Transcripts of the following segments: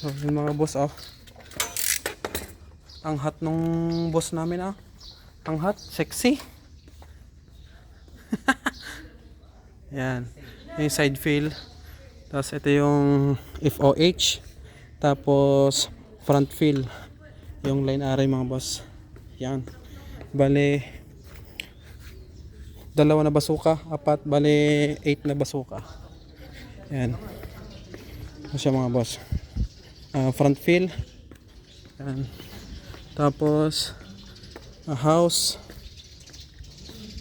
So, yung mga boss, oh. Ang hot nung boss namin, ah. Ang hot, sexy. Yan. Yung side fill. Tapos ito yung FOH. Tapos front fill. Yung line array mga boss. Yan. Bale, dalawa na basuka. Apat, bale, eight na basuka. Yan. Siya mga boss. Ah, front fill. Yan. Tapos, a house.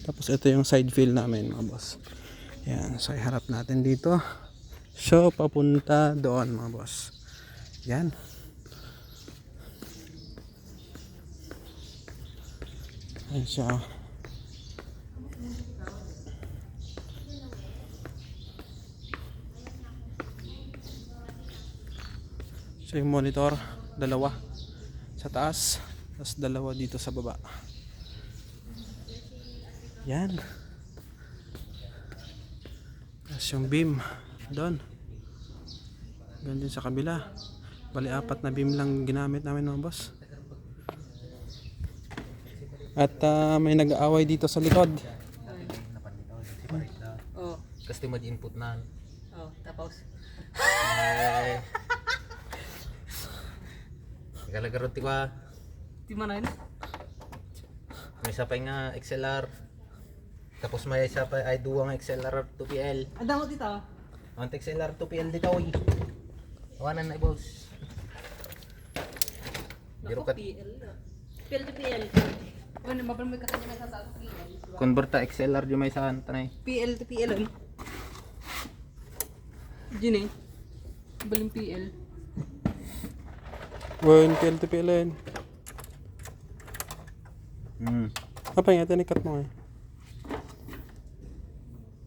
Tapos ito yung side fill namin mga boss. Yan, so iharap natin dito. So, papunta doon mga boss. Yan. Yan siya. So yung monitor, dalawa sa taas, tapos dalawa dito sa baba. Yan. Tapos yung beam doon. Din sa kabila. Bali apat na beam lang ginamit namin mga boss. At ah, may nag-aaway dito sa likod. Oh, Kasi mag-input na. oh, tapos. Ay. Galagarot ti ba? Di man na yun? May isa pa nga XLR. Tapos may isa pa ay duwang XLR 2PL. Ang damo dito. Ang XLR 2PL dito oy. Awanan na boss. Biro ka PL. PL to PL. Ano, mabal mo katanya may sa PL. converta XLR di may saan tanay. PL to PL. Ano? Diyan eh. Baling PL. Wen, PL to PLN. Hmm. Apa nga, tinikat mo eh.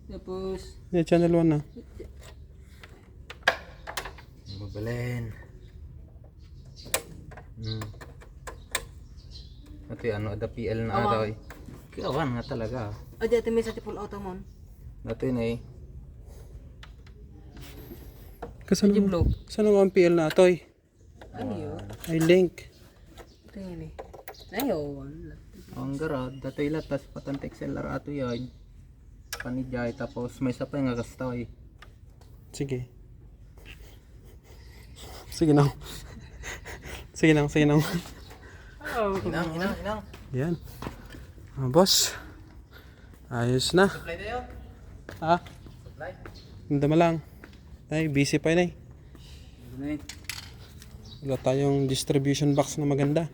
Tapos, Yeah, channel 1 na. Mabalin. Hmm. Ito yung ano, ada PL na Awa. ata oy. Kawan nga talaga. ah, dito may sa tipon auto mo. Ito yun eh. Kasano Yung blue. Saan mo ang PL na atoy? Ano yun? Ay, link. Ito yun eh. Ayun. Ang garad, datoy latas patante XLR ato yan. Panijay tapos may isa pa nga kastoy. Sige. Sige na. sige na, sige na. Oh. Inang, inang, inang. Yan. Ah, boss. Ayos na. Supply tayo. Ha? Supply. Hindi mo lang. Ay, busy pa yun eh. Wala tayong distribution box na maganda.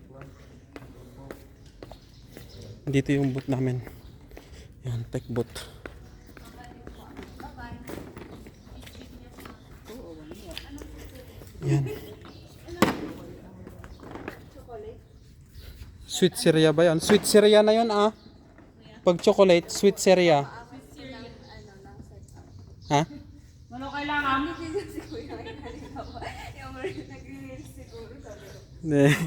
Dito yung boot namin. Yan, tech boot. Yan. Sweet Syria ba yan? Sweet Syria na yun ah. Pag chocolate, sweet Syria. Ha? Ano kailangan? Hindi.